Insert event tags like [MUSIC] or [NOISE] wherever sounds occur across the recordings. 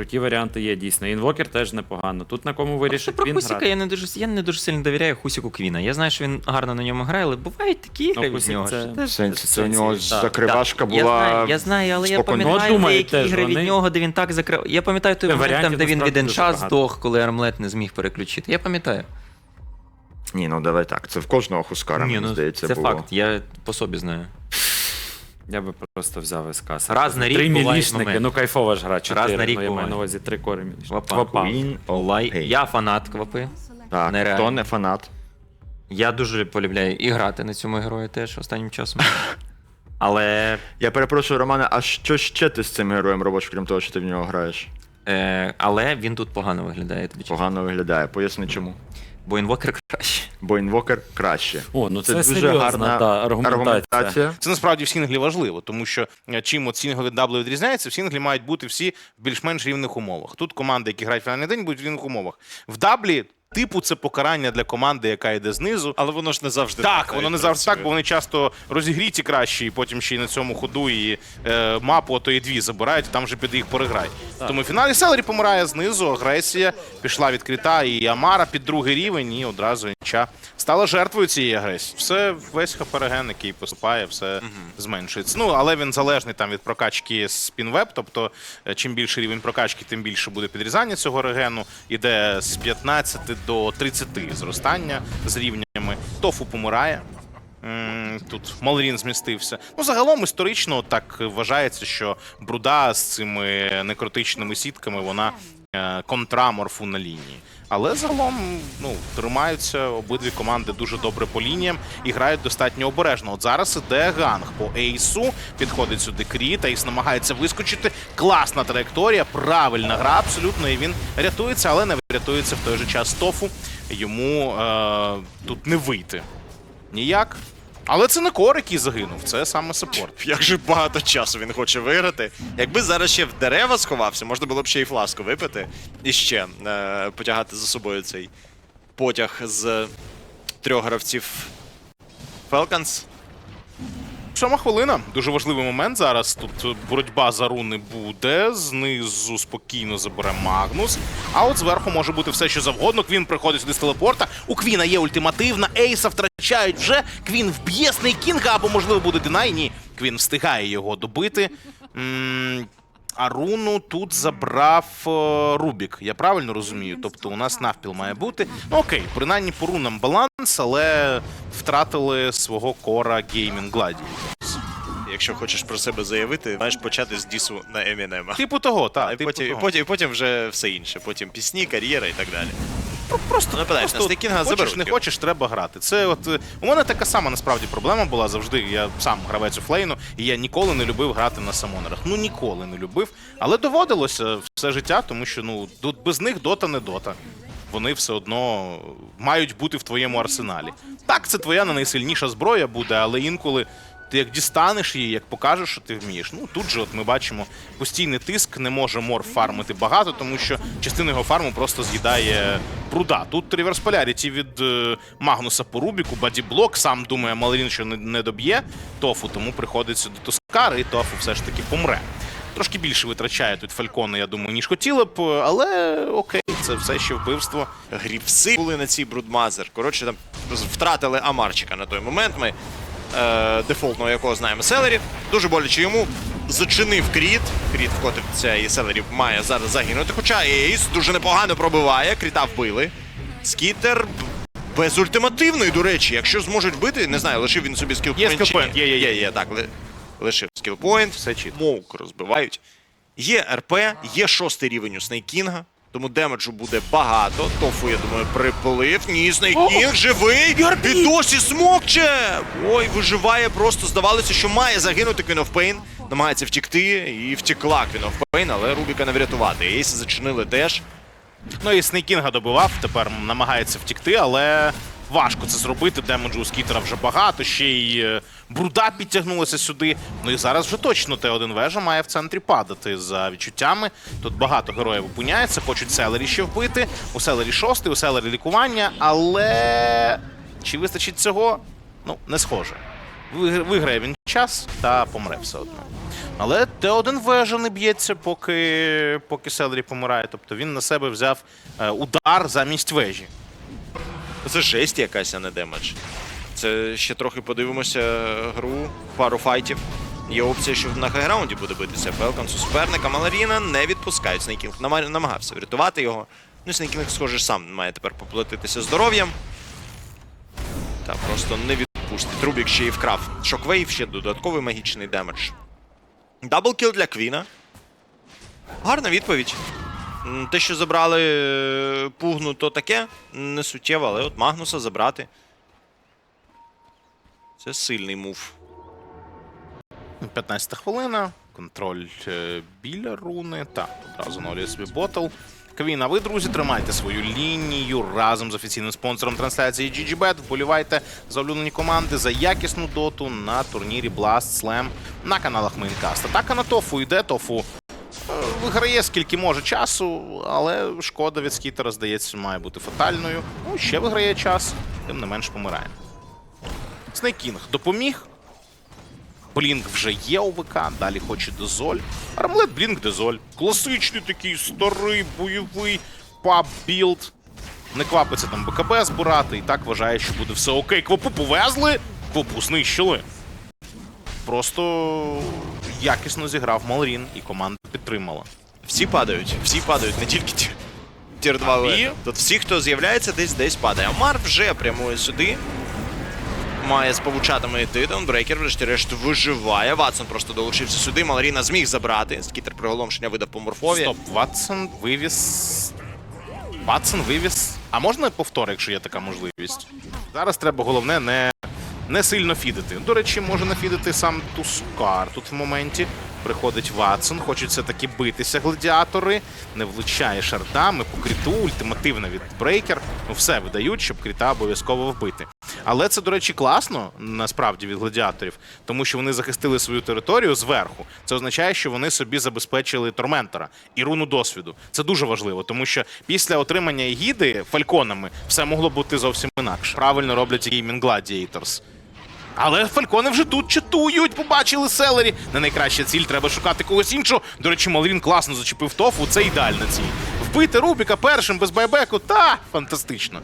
Круті варіанти є дійсно. Інвокер теж непогано. Тут на кому вирішить про він Хусіка грати. я не дуже я не дуже сильно довіряю Хусіку Квіна. Я знаю, що він гарно на ньому грає, але бувають такі ігри від Хусік нього. це- що теж- сенсі, це у нього закривашка Я була. знаю, я знаю, але я спокійно. пам'ятаю Ну, думаю, деякі теж ігри від вони- нього, де він так закрив. Я пам'ятаю той момент, там, варіантів де він від насправді дуже багато. здох, коли армлет не зміг переключити. Я пам'ятаю. Ні, ну давай так. Це в кожного Хускара, мені ну, здається, це було. факт, я по собі знаю. Я би просто взяв СК. Раз на рік Три бувають мілішники, моменти. ну кайфова ж гра. Чотири, на рік ну, я маю буває. на увазі три кори мілішники. Вапа. Вапа. Queen of Лай. Я фанат квапи. Так, Нереально. хто не фанат? Я дуже полюбляю і грати на цьому герої теж останнім часом. [LAUGHS] Але, Я перепрошую, Романе, а що ще ти з цим героєм робиш, крім того, що ти в нього граєш? е, але він тут погано виглядає. тобі чесно. Погано виглядає. Поясни чому. Бо інвокер краще. Бо інвокер краще. О, ну це, дуже серйозна гарна та, аргументація. аргументація. Це насправді в сінглі важливо, тому що е, чим от сінгл від W відрізняється, в сінглі мають бути всі в більш-менш рівних умовах. Тут команди, які грають в фінальний день, будуть в рівних умовах. В даблі, типу, це покарання для команди, яка йде знизу. Але воно ж не завжди Так, воно не завжди так, бо вони часто розігріті краще, і потім ще й на цьому ходу і е, мапу, а то і дві забирають, і там вже піде їх переграють. Тому в фіналі Селері помирає знизу, агресія пішла відкрита, і Амара під другий рівень, і одразу Інча стала жертвою цієї агресії. Все весь хапереген, який поступає, все зменшується. Ну, але він залежний там від прокачки спінвеб, тобто е, чим більше рівень прокачки, тим більше буде підрізання цього регену. Іде з 15 до 30 зростання з рівнями. Тофу помирає. Тут Малрін змістився. Ну, загалом історично так вважається, що бруда з цими некротичними сітками вона е, контра морфу на лінії. Але загалом ну, тримаються обидві команди дуже добре по лініям і грають достатньо обережно. От зараз іде ганг по ейсу, підходить сюди Кріт, ейс намагається вискочити. Класна траєкторія, правильна гра, абсолютно. І він рятується, але не врятується в той же час Тофу. Йому е, тут не вийти ніяк. Але це не кор, який загинув, це саме саппорт. Як же багато часу він хоче виграти. Якби зараз ще в дерева сховався, можна було б ще й фласку випити і ще е, потягати за собою цей потяг з трьох гравців Falcons. Сьома хвилина. Дуже важливий момент зараз. Тут боротьба за руни буде. Знизу спокійно забере Магнус. А от зверху може бути все, що завгодно. Квін приходить сюди з телепорта. У Квіна є ультимативна. Ейса втрачають вже. Квін вб'є Снейкінга, або, можливо, буде Динай. Ні. Квін встигає його добити. А руну тут забрав е, Рубік. Я правильно розумію? Тобто у нас навпіл має бути. Ну окей, принаймні по рунам баланс, але втратили свого кора Gaming Gladiator. Якщо хочеш про себе заявити, маєш почати з дісу на Емінема. Типу того, так. Типу потім, потім, і потім вже все інше. Потім пісні, кар'єра і так далі. Просто Нападаєш на просто Стейкінга, хочеш, не хочеш, треба грати. Це от е, у мене така сама насправді проблема була завжди. Я сам гравець у флейну, і я ніколи не любив грати на самонерах. Ну ніколи не любив. Але доводилося все життя, тому що ну тут без них дота не дота. Вони все одно мають бути в твоєму арсеналі. Так, це твоя найсильніша зброя буде, але інколи ти як дістанеш її, як покажеш, що ти вмієш. Ну тут же, от ми бачимо, постійний тиск, не може мор фармити багато, тому що частину його фарму просто з'їдає пруда. Тут реверс поляріті від е, Магнуса по Рубіку, бадіблок, сам думає, Малерін, що не, не доб'є тофу, тому приходиться до Тоскари, і тофу все ж таки помре. Трошки більше витрачає тут Фалькони, я думаю, ніж хотіли б, але окей, це все ще вбивство. Грівси були на цій брудмазер. Коротше, там втратили Амарчика на той момент. Ми е, дефолтного якого знаємо Селері. Дуже боляче йому. Зачинив кріт. Кріт вкотився і Селері має зараз загинути. Хоча Ейс дуже непогано пробиває, кріта вбили. Скітер без ультимативної, до речі, якщо зможуть бити, не знаю, лишив він собі скілпоінт. Є скілпоінт, є, є, є, є, так, ли- лишив скілпоінт. Все чітко. Моук розбивають. Є РП, є шостий рівень у Снейкінга, тому демеджу буде багато. Тофу, я думаю, приплив. Ні, Снейкінг живий! І досі смокче! Ой, виживає просто. Здавалося, що має загинути of Намагається втікти і втекла Квіновпейн, але Рубіка не врятувати. Ейси зачинили теж. Ну і Снейкінга добивав, тепер намагається втікти, але важко це зробити. Демеджу у скітера вже багато, ще й е, бруда підтягнулася сюди. Ну і зараз вже точно Т1 вежа має в центрі падати за відчуттями. Тут багато героїв опиняється, хочуть селері ще вбити. У селері шостий, у селері лікування, але чи вистачить цього? Ну, не схоже. Виграє він час та помре все одно. Але Т1 вежа не б'ється, поки, поки Селері помирає. Тобто він на себе взяв е, удар замість вежі. Це жесть якась, а не демедж. Це ще трохи подивимося гру, пару файтів. Є опція, що на хайграунді буде битися Фелкон з суперника. Маларіна не відпускають. Снейкінг намагався врятувати його. Ну, Снейкінг, схоже, сам має тепер поплатитися здоров'ям. Та просто не відпустить. Рубік ще й вкрав шоквейв, ще додатковий магічний демедж. Даблкіл для Квіна. Гарна відповідь. Те, що забрали е, пугну, то таке не суттєво, але от Магнуса забрати. Це сильний мув. 15 хвилина. Контроль е, біля руни. Так, одразу нолює собі ботл. Квін, а ви, друзі, тримайте свою лінію разом з офіційним спонсором трансляції GGBet. Вболівайте за улюблені команди за якісну доту на турнірі Blast Slam на каналах Мейнкаст. Атака на тофу йде. Тофу виграє скільки може часу, але шкода від скітера, здається, має бути фатальною. Ну, ще виграє час, тим не менш помирає. Снейкінг допоміг. Блінк вже є у ВК, далі хоче Дезоль. Армлет Блінк Дезоль. Класичний такий старий бойовий паб-білд. Не квапиться там БКБ збирати і так вважає, що буде все окей. Квопу повезли, квопу знищили. Просто якісно зіграв Малрін і команда підтримала. Всі падають, всі падають, не тільки ті- тір 2 І? Тут всі, хто з'являється, десь десь падає. Амар вже прямує сюди. Має з павучатами йти. Даунбрейкер, врешті-решт, виживає. Ватсон просто долучився сюди. Маларіна зміг забрати. Скітер приголомшення видав по морфові. Стоп, Ватсон вивіз. Ватсон вивіз. А можна повтор, якщо є така можливість? Зараз треба головне не, не сильно фідити. До речі, може нафідити сам Тускар тут в моменті. Приходить Ватсон, хочуть все-таки битися гладіатори. Не влучає шардами по кріту, ультимативно від брейкер. Ну все видають, щоб кріта обов'язково вбити. Але це, до речі, класно насправді від гладіаторів, тому що вони захистили свою територію зверху. Це означає, що вони собі забезпечили торментора і руну досвіду. Це дуже важливо, тому що після отримання егіди фальконами все могло бути зовсім інакше. Правильно роблять Gaming Gladiators. Але фалькони вже тут читують, побачили селері. Не найкраща ціль, треба шукати когось іншого. До речі, Малрін класно зачепив тофу, це ідеальна ціль. Вбити Рубіка першим без байбеку, та фантастично.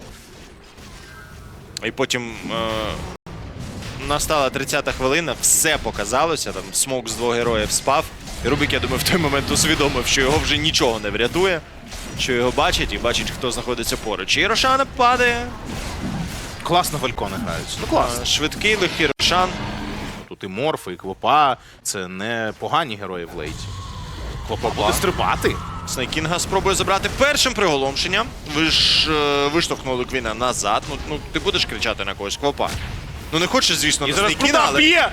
І потім е- настала 30-та хвилина, все показалося. Там смок з двох героїв спав. І Рубік, я думаю, в той момент усвідомив, що його вже нічого не врятує. Що його бачить і бачить, хто знаходиться поруч. І Рошана падає. Класно валькони граються. Ну класно. Швидкий легкий Рошан. Тут і Морфи, і клопа. Це не погані герої в лейті. Клопа буде стрибати. Снайкінга спробує забрати першим приголомшенням. Ви ж е, виштовхнули Квіна назад. Ну, ну ти будеш кричати на когось клопа. Ну не хочеш, звісно, І на зараз Снайкіна, але б'є!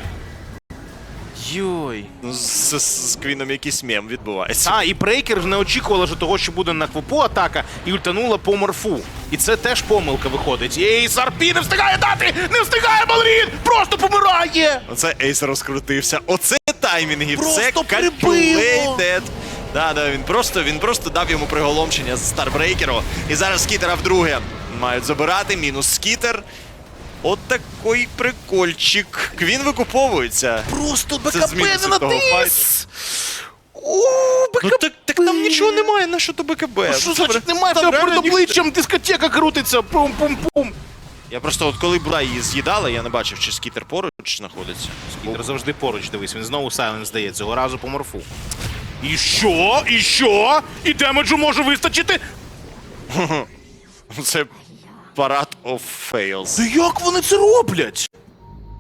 Ну, з, з, з Квіном якийсь мем відбувається. А, і Брейкер не очікувала що того, що буде на Квопу атака, і ультанула по морфу. І це теж помилка виходить. Ей, Сарпі не встигає дати! Не встигає Малрін! Просто помирає! Оце Ейс розкрутився. Оце таймінги. Просто Це calculated. Да, да, він просто, він просто дав йому приголомшення з Старбрейкеру. І зараз скітера вдруге мають забирати. Мінус скітер. От такий прикольчик. Квін викуповується. Просто БКБ не натис! Ну БКБ! так, так там нічого немає, на що то БКБ. Що значить немає? Там перед ніхто- обличчям дискотека крутиться. Пум-пум-пум. Я просто от коли була її з'їдала, я не бачив, чи скітер поруч знаходиться. Скітер завжди поруч, дивись, він знову сайленс дає, цього разу по морфу. І що? І що? І демеджу може вистачити? [LAUGHS] Це парад of fails. Ну як вони це роблять?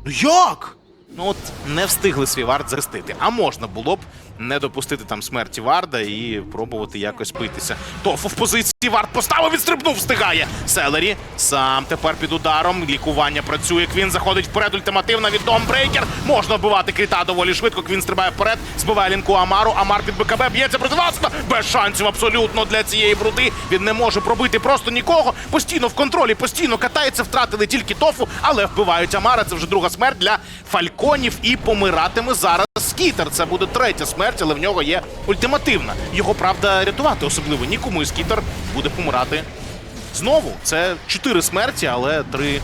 Ну як? Ну от не встигли свій варт захистити. А можна було б не допустити там смерті варда і пробувати якось битися. Тофу в позиції вард поставив, відстрибнув, встигає. Селері сам тепер під ударом. Лікування працює. Квін заходить вперед. Ультимативна від Домбрейкер. Можна вбивати крита доволі швидко. Квін стрибає вперед, збиває лінку Амару. Амар під БКБ б'ється проти Ватсона. Без шансів абсолютно для цієї бруди. Він не може пробити просто нікого. Постійно в контролі, постійно катається, втратили тільки тофу, але вбивають Амара. Це вже друга смерть для фальконів і помиратиме зараз скітер. Це буде третя смерть, але в нього є ультимативна. Його правда рятувати особливо нікому. І скітер буде помирати знову. Це чотири смерті, але три е,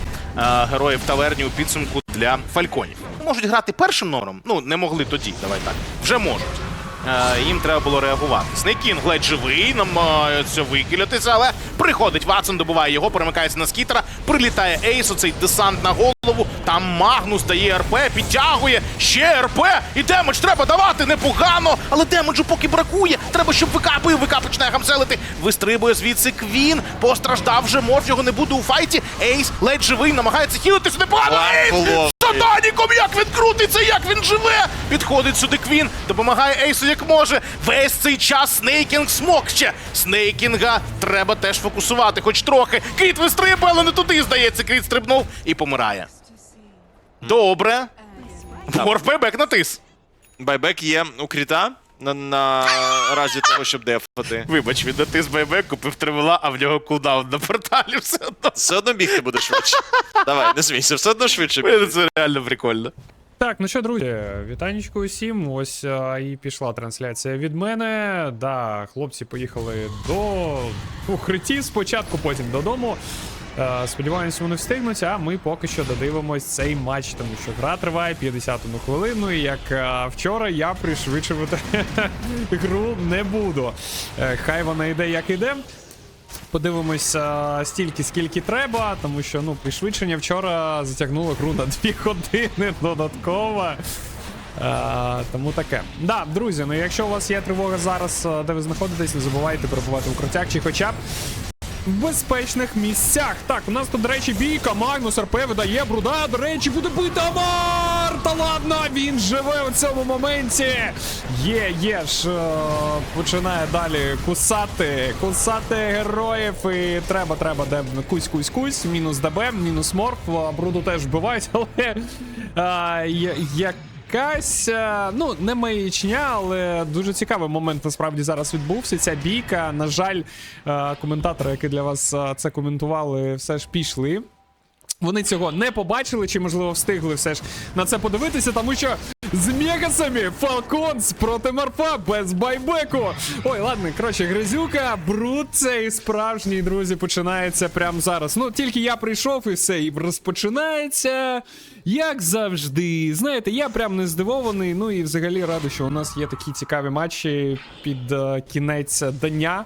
герої в таверні у підсумку для фальконів. можуть грати першим номером, ну не могли тоді, давай так, вже можуть. Е, їм треба було реагувати. Снейкінг ледь живий, намагається викілятися, але приходить Ватсон, добиває його, перемикається на скітера, прилітає Ейс, оцей десант на голову. Там Магнус дає РП, підтягує ще РП. І демедж треба давати непогано, але демеджу поки бракує. Треба, щоб ВК бив, ВК починає гамселити. Вистрибує звідси Квін. Постраждав вже, морф його не буде у файті. Ейс ледь живий, намагається хілитися непогано. Ейс! Сатаніком, як він крутиться, як він живе! Підходить сюди Квін, допомагає Ейсу як може. Весь цей час Снейкінг смокче. Снейкінга треба теж фокусувати, хоч трохи. Кріт вистрибує, але не туди, здається, Кріт стрибнув і помирає. Добре. Морф байбек натис. Байбек є у кріта на, на разі того, щоб дефати. Вибач, він натис байбек, купив тривела, а в нього кулдаун на порталі все одно. Все одно бігти буде швидше. Давай, не смійся, все одно швидше. Блін, Це реально прикольно. Так, ну що, друзі, вітанечко усім. Ось а, і пішла трансляція від мене. Да, хлопці поїхали до укриттів спочатку, потім додому. Е, Сподіваємось, вони встигнуть, а ми поки що додивимось цей матч, тому що гра триває 51 хвилину. І як е, вчора я пришвидшувати [LAUGHS] гру не буду. Е, Хай вона йде, як іде. Подивимось а, стільки, скільки треба, тому що ну, пришвидшення вчора затягнуло гру на 2 години [LAUGHS] додатково. А, тому таке. Да, друзі, ну якщо у вас є тривога зараз, де ви знаходитесь, не забувайте перебувати в укриттях чи хоча б в безпечних місцях. Так, у нас тут, до речі, бійка. Магнус РП видає бруда. До речі, буде бити Амар! Та ладно, він живе у цьому моменті. Є, є ж е, починає далі кусати, кусати героїв. І треба, треба, де кусь, кусь, кусь. Мінус ДБ, мінус морф. Бруду теж вбивають, [LAUGHS] але а, є- як якась, е, ну, не маячня, але дуже цікавий момент насправді зараз відбувся. Ця бійка. На жаль, е, коментатори, які для вас е, це коментували, все ж пішли. Вони цього не побачили, чи можливо встигли все ж на це подивитися, тому що з мегасами Фалконс проти Марфа без байбеку. Ой, ладно, коротше, гризюка, бруд цей справжній, друзі, починається прямо зараз. Ну, тільки я прийшов і все, і розпочинається, як завжди. Знаєте, я прям не здивований. Ну і взагалі радий, що у нас є такі цікаві матчі під е, кінець дня.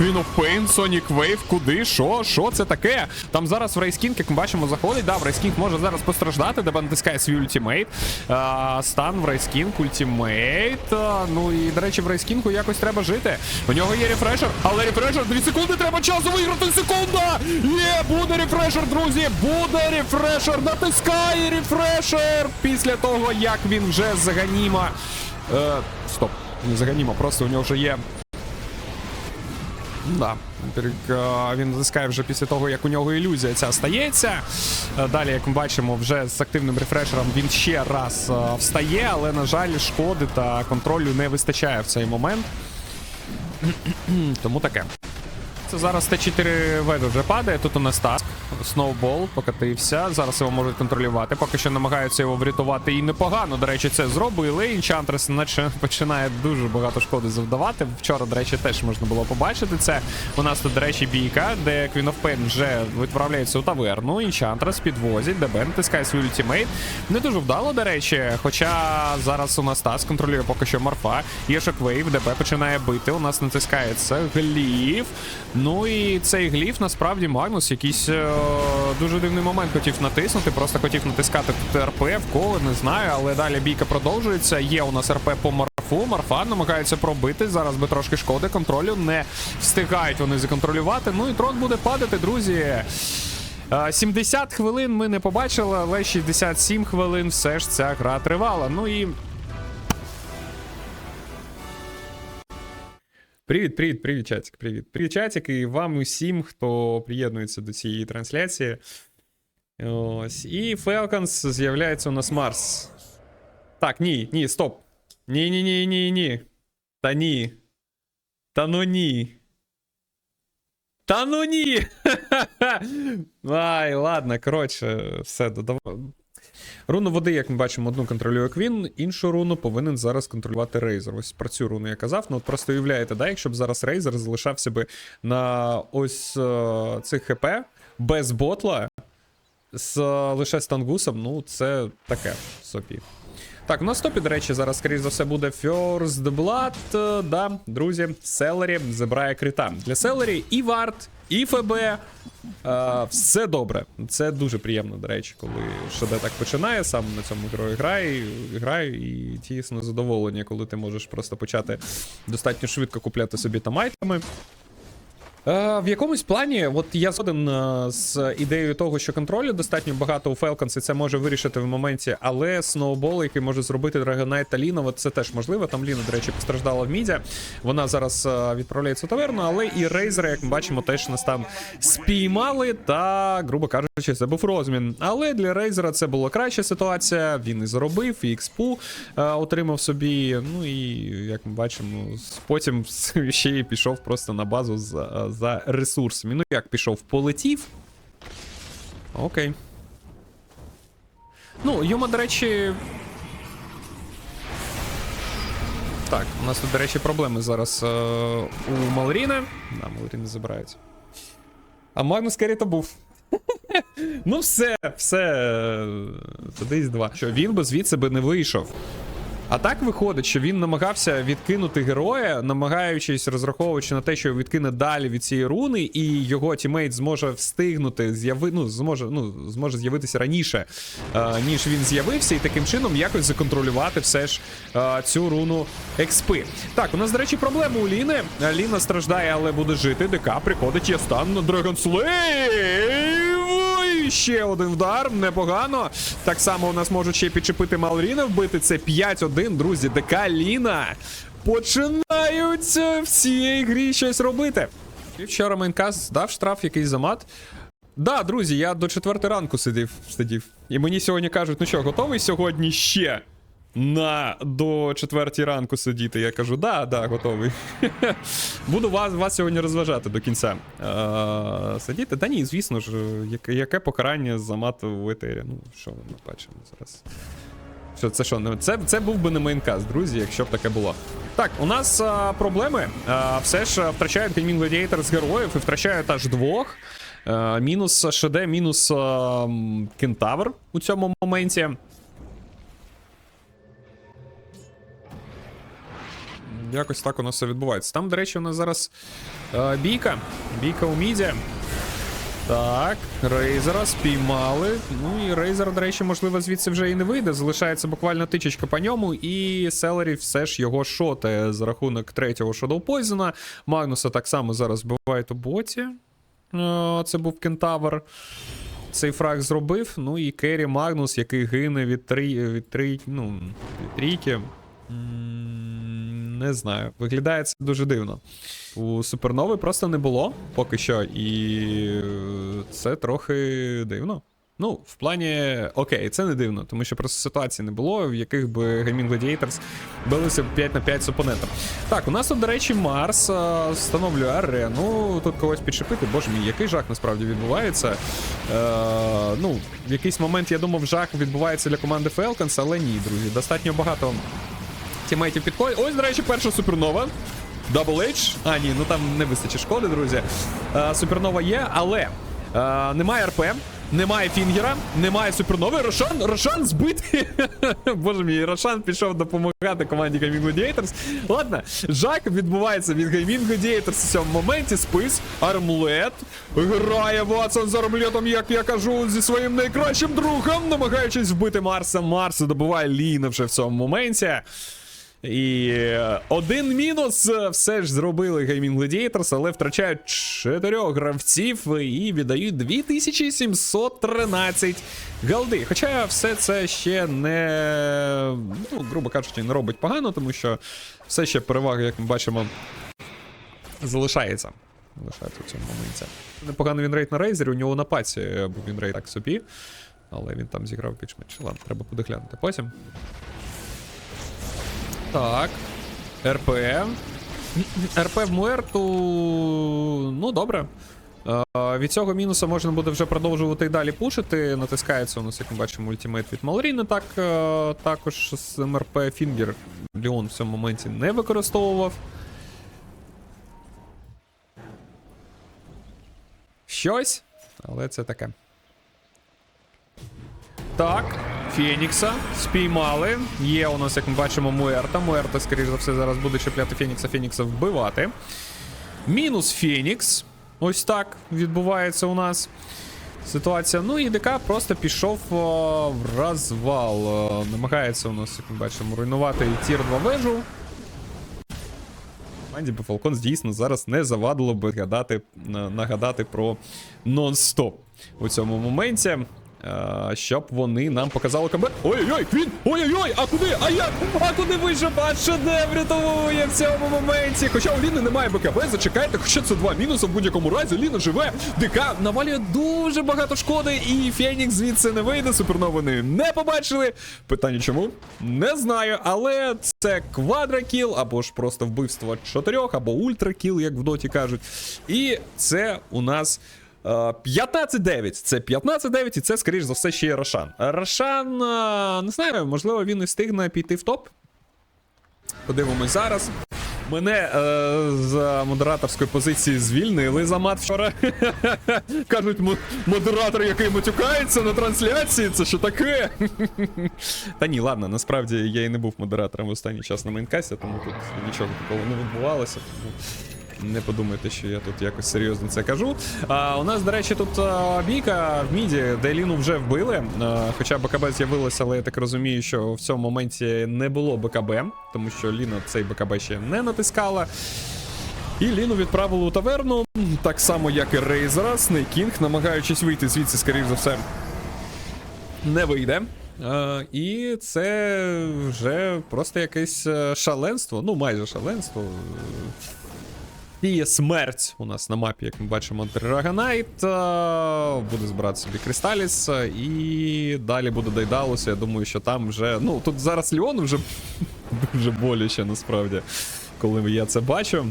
Він Pain, Sonic Wave, куди? Що? Що це таке? Там зараз в Рейскінг, як ми бачимо, заходить. Да, в Рейскінг може зараз постраждати, де натискає свій ультимейт. А, стан в Рейскінг, ультимейт. А, ну і, до речі, в Рейскінгу якось треба жити. У нього є рефрешер, але рефрешер 2 секунди треба часу виграти. Секунда! Є, буде рефрешер, друзі! Буде рефрешер! Натискає рефрешер! Після того, як він вже заганіма. Е, стоп, не заганіма, просто у нього вже є Да. Е, Він натискає вже після того, як у нього ілюзія ця стається. Е, Далі, як ми бачимо, вже з активним рефрешером він ще раз е, встає, але, на жаль, шкоди та контролю не вистачає в цей момент. [CLEARS THROAT] Тому таке. Це зараз Т4 веде вже падає. Тут у нас таск. Сноубол покатився. Зараз його можуть контролювати. Поки що намагаються його врятувати. І непогано, до речі, це зробили. Інчантрес наче починає дуже багато шкоди завдавати. Вчора, до речі, теж можна було побачити це. У нас тут, до речі, бійка, де Queen of Pain вже відправляється у таверну. Інчантрес підвозять, ДБ натискає свій ультимейт. Не дуже вдало, до речі. Хоча зараз у нас Тас контролює поки що морфа. Є шоквейв, ДБ починає бити. У нас натискається гліф. Ну і цей гліф насправді Магнус якийсь е, дуже дивний момент хотів натиснути. Просто хотів натискати тут РП в кого, не знаю, але далі бійка продовжується. Є у нас РП по Марфу. Марфа намагається пробити. Зараз би трошки шкоди контролю. Не встигають вони законтролювати. Ну і трон буде падати, друзі. Е, 70 хвилин ми не побачили, але 67 хвилин все ж ця гра тривала. Ну і. Привіт, привіт, привіт, чатик, привіт. Привіт, чатик, і вам усім, хто приєднується до цієї трансляції. Ось. І Falcons з'являється у нас Марс. Так, ні, ні, стоп. Ні, ні, ні, ні, ні. Та ні. Та ну ні. Та ну ні. [LAUGHS] Ай, ладно, коротше, все, додав. Руну води, як ми бачимо, одну контролює Квін, іншу руну повинен зараз контролювати Рейзер. Ось про цю руну я казав. Ну от просто уявляєте, да, якщо б зараз Рейзер залишався би на ось е, цих ХП без ботла. з лише стангусом, ну, це таке собі. Так, у нас до речі, зараз, скоріш за все, буде First Blood. Е, Да, друзі, Селері забирає крита. Для Селері і Варт, і ФБ. Е, все добре. Це дуже приємно, до речі, коли ШД так починає, сам на цьому герої граю, граю і тісно задоволення, коли ти можеш просто почати достатньо швидко купляти собі там айтеми. Е, в якомусь плані, от я згоден е, з ідеєю того, що контролю достатньо багато у Falcons, і це може вирішити в моменті, але сноубол, який може зробити Knight та Ліна, от це теж можливо. Там Ліна, до речі, постраждала в міді. Вона зараз е, відправляється в таверну, але і Рейзера, як ми бачимо, теж нас там спіймали та, грубо кажучи, це був розмін. Але для Рейзера це була краща ситуація. Він і заробив, і експу отримав собі. Ну і як ми бачимо, потім [LAUGHS] ще й пішов просто на базу за, ресурсами. Ну як пішов, полетів. Окей. Ну, йому, до речі. Так, у нас тут, до речі, проблеми зараз е, у Малріна. Да, Малріна забирається. А Магнус Керрі то був. [LAUGHS] ну, все, все. е, Туди два. Що він би звідси би не вийшов. А так виходить, що він намагався відкинути героя, намагаючись розраховуючи на те, що відкине далі від цієї руни, і його тімейт зможе встигнути, з'яви... ну, зможе, ну, зможе з'явитися раніше, е, ніж він з'явився, і таким чином якось законтролювати все ж е, цю руну експи. Так, у нас, до речі, проблема у Ліни. Ліна страждає, але буде жити. ДК приходить є стан на Dragon Ще один вдар, непогано. Так само у нас можуть ще підчепити Малріна вбити. Це 5-1, друзі. ДК Ліна починають е, в цій грі щось робити. І вчора Майнкас дав штраф якийсь за мат. Да, друзі, я до четвертої ранку сидів, сидів. І мені сьогодні кажуть, ну що, готовий сьогодні ще на до четвертій ранку сидіти? Я кажу, да, да, готовий. [LAUGHS] Буду вас, вас сьогодні розважати до кінця. Е, сидіти? Та ні, звісно ж, яке, яке покарання за мат в етері. Ну, що ми бачимо зараз. Що, це що, це, це був би не мейнкаст, друзі, якщо б таке було. Так, у нас а, проблеми. А, все ж втрачають Gaming Gladiator з героїв і втрачають аж двох. А, мінус ШД, мінус а, Кентавр у цьому моменті. Якось так у нас все відбувається. Там, до речі, у нас зараз е, бійка. Бійка у міді. Так, Рейзера спіймали. Ну і Рейзер, до речі, можливо, звідси вже і не вийде. Залишається буквально тичечка по ньому, і Селері все ж його шотає за рахунок третього Poison. Магнуса так само зараз вбивають у боті. Е, Це був Кентавр. Цей фраг зробив. Ну і Керрі Магнус, який гине від три, від три, ну, від трійки. Не знаю. Виглядає це дуже дивно. У Супернови просто не було поки що, і е, це трохи дивно. Ну, в плані, окей, це не дивно, тому що просто ситуації не було, в яких би Gaming Gladiators билися 5 на 5 з опонентом. Так, у нас тут, до речі, Марс е, встановлює арену. Тут когось підшипити. Боже мій, який жах насправді відбувається. Е, ну, в якийсь момент я думав, жах відбувається для команди Falcons, але ні, друзі. Достатньо багато тімейтів підходять. Ось, до речі, перша супернова. Double H. А, ні, ну там не вистачить шкоди, друзі. Е, супернова є, але е, немає РП, немає Фінгера, немає супернови. Рошан, Рошан збитий. [LAUGHS] Боже мій, Рошан пішов допомагати команді Gaming Gladiators. Ладно, жак відбувається від Gaming Gladiators у цьому моменті. Спис, армлет. Грає Ватсон з армлетом, як я кажу, зі своїм найкращим другом, намагаючись вбити Марса. Марса добиває Ліна вже в цьому моменті. І е, один мінус е, все ж зробили Gaming Gladiators, але втрачають чотирьох гравців і віддають 2713 голди. Хоча все це ще не, ну, грубо кажучи, не робить погано, тому що все ще перевага, як ми бачимо, залишається. Залишається в цьому моменті. Непоганий вінрейт на рейзері, у нього на паці був вінрейт так собі. Але він там зіграв більш-менш. Ладно, треба буде глянути потім. Так. РП. РП в Муерту. Ну, добре. Е, від цього мінуса можна буде вже продовжувати і далі пушити. Натискається у нас, як ми бачимо, ультимейт від Малріни. Так, е, також з МРП Фінгер Ліон в цьому моменті не використовував. Щось, але це таке. Так, Фенікса спіймали. Є у нас, як ми бачимо, Муерта. Муерта, скоріш за все, зараз буде чіпляти Фенікса, Фенікса вбивати. Мінус Фенікс. Ось так відбувається у нас ситуація. Ну і ДК просто пішов о, в розвал. О, намагається у нас, як ми бачимо, руйнувати тір 2 вежу. Команді Falcons дійсно зараз не завадило би гадати, нагадати про нон-стоп у цьому моменті. Е, Щоб вони нам показали КБ. Ой-ой-ой, Квін! Ой-ой-ой, а куди? А як? А куди вийшов? А шедевр рятує в цьому моменті? Хоча у Ліни немає БКБ, зачекайте, хоча це два мінуси в будь-якому разі. Ліна живе, ДК навалює дуже багато шкоди, і Фенікс звідси не вийде. Суперновини не побачили. Питання чому? Не знаю, але це квадракіл, або ж просто вбивство чотирьох, або ультракіл, як в доті кажуть. І це у нас. Е, 15-9. Це 15-9, і це, скоріш за все, ще є Рошан. Рошан, е, не знаю, можливо, він і встигне піти в топ. Подивимось зараз. Мене е, з модераторської позиції звільнили за мат вчора. [LAUGHS] Кажуть, модератор, який матюкається на трансляції, це що таке? [LAUGHS] Та ні, ладно, насправді я і не був модератором в останній час на мейнкасі, тому тут нічого такого не відбувалося. Тому не подумайте, що я тут якось серйозно це кажу. А у нас, до речі, тут а, бійка в міді, де Ліну вже вбили. А, хоча БКБ з'явилося, але я так розумію, що в цьому моменті не було БКБ, тому що Ліна цей БКБ ще не натискала. І Ліну відправили у таверну, так само, як і Рейзера, Снейкінг, намагаючись вийти звідси, скоріш за все, не вийде. Е, і це вже просто якесь е, шаленство, ну майже шаленство. І смерть у нас на мапі, як ми бачимо, Драганайт. е, Буде збирати собі Кристаліс. е, І далі буде Дайдалус. Я думаю, що там вже. Ну, тут зараз Ліон вже [LAUGHS] дуже боляче насправді, коли я це бачу.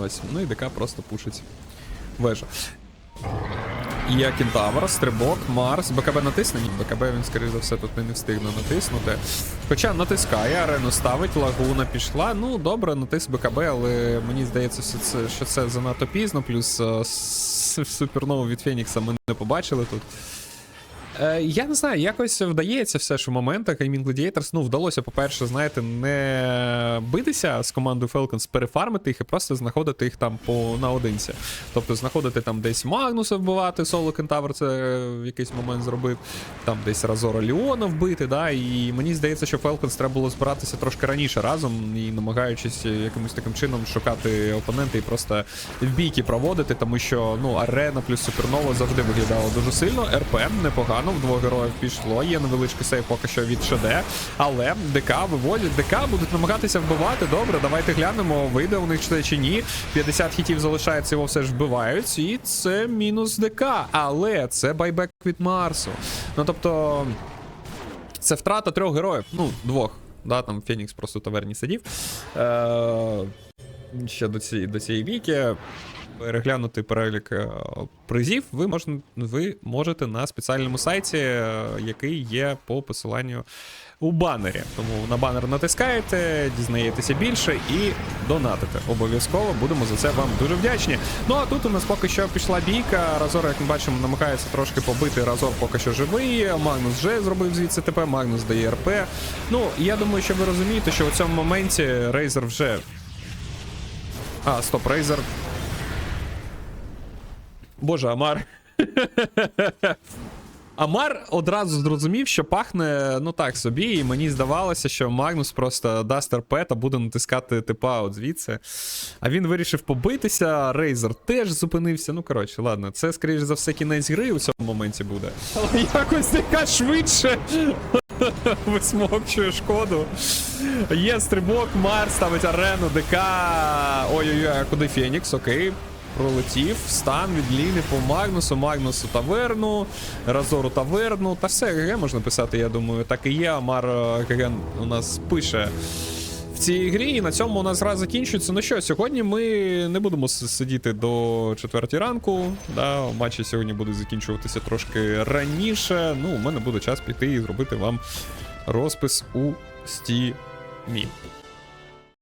Ось. Ну і ДК просто пушить вежу. Є Кентавр, Стрибок, Марс, БКБ натиснені. БКБ він, скоріше за все, тут не встигне натиснути. Хоча натискає, арену ставить, лагуна пішла. Ну, добре, натис БКБ, але мені здається, що це, що це занадто пізно. Плюс е, супернову від Фенікса ми не побачили тут. Е, я не знаю, якось вдається все ж у моментах. Gaming Gladiators, ну, вдалося, по-перше, знаєте, не битися з командою Falcons, перефармити їх і просто знаходити їх там по наодинці. Тобто знаходити там десь Магнуса вбивати, соло Кентавр це в якийсь момент зробив, там десь Разора Ліона вбити, да, і мені здається, що Falcons треба було збиратися трошки раніше разом і намагаючись якимось таким чином шукати опонента і просто в бійки проводити, тому що ну, арена плюс супернова завжди виглядала дуже сильно. РП непогано, в двох героїв пішло. Є невеличкий сейв поки що від ШД, але ДК виводять. ДК будуть намагатися вбивати. Добре, давайте глянемо, вийде у них це чи ні. 50 хітів залишається, його все ж вбивають. І це мінус ДК. Але це байбек від Марсу. Ну тобто. Це втрата трьох героїв. Ну, двох. Да, там Фенікс просто в таверні сидів. Е, ще до цієї, до цієї віки. Переглянути перелік е, призів ви можете, ви можете на спеціальному сайті, е, який є по посиланню у банері. Тому на банер натискаєте, дізнаєтеся більше і донатите. Обов'язково будемо за це вам дуже вдячні. Ну а тут у нас поки що пішла бійка. Разор, як ми бачимо, намагається трошки побити. Разор поки що живий. Магнус вже зробив звідси ТП, Магнус дає РП. Ну, я думаю, що ви розумієте, що у цьому моменті Рейзер вже. А, стоп, Рейзер. Боже, Амар. [LAUGHS] Амар одразу зрозумів, що пахне ну так собі, і мені здавалося, що Магнус просто дасть РП та буде натискати типа от звідси. А він вирішив побитися, Рейзер теж зупинився. Ну коротше, ладно, це скоріш за все кінець гри у цьому моменті буде. Але якось така швидше [LAUGHS] висмокчує шкоду. Є стрибок, Марс ставить арену, ДК. Ой-ой-ой, а куди Фенікс? Окей. Пролетів, стан від Ліни по Магнусу, Магнусу таверну, Разору таверну. Та все ГГ можна писати, я думаю. Так і є. Амар е, ГГ у нас пише в цій грі. І на цьому у нас гра закінчується. Ну що, сьогодні ми не будемо сидіти до четвертій ранку. Да, матчі сьогодні будуть закінчуватися трошки раніше. Ну, у мене буде час піти і зробити вам розпис у стімі.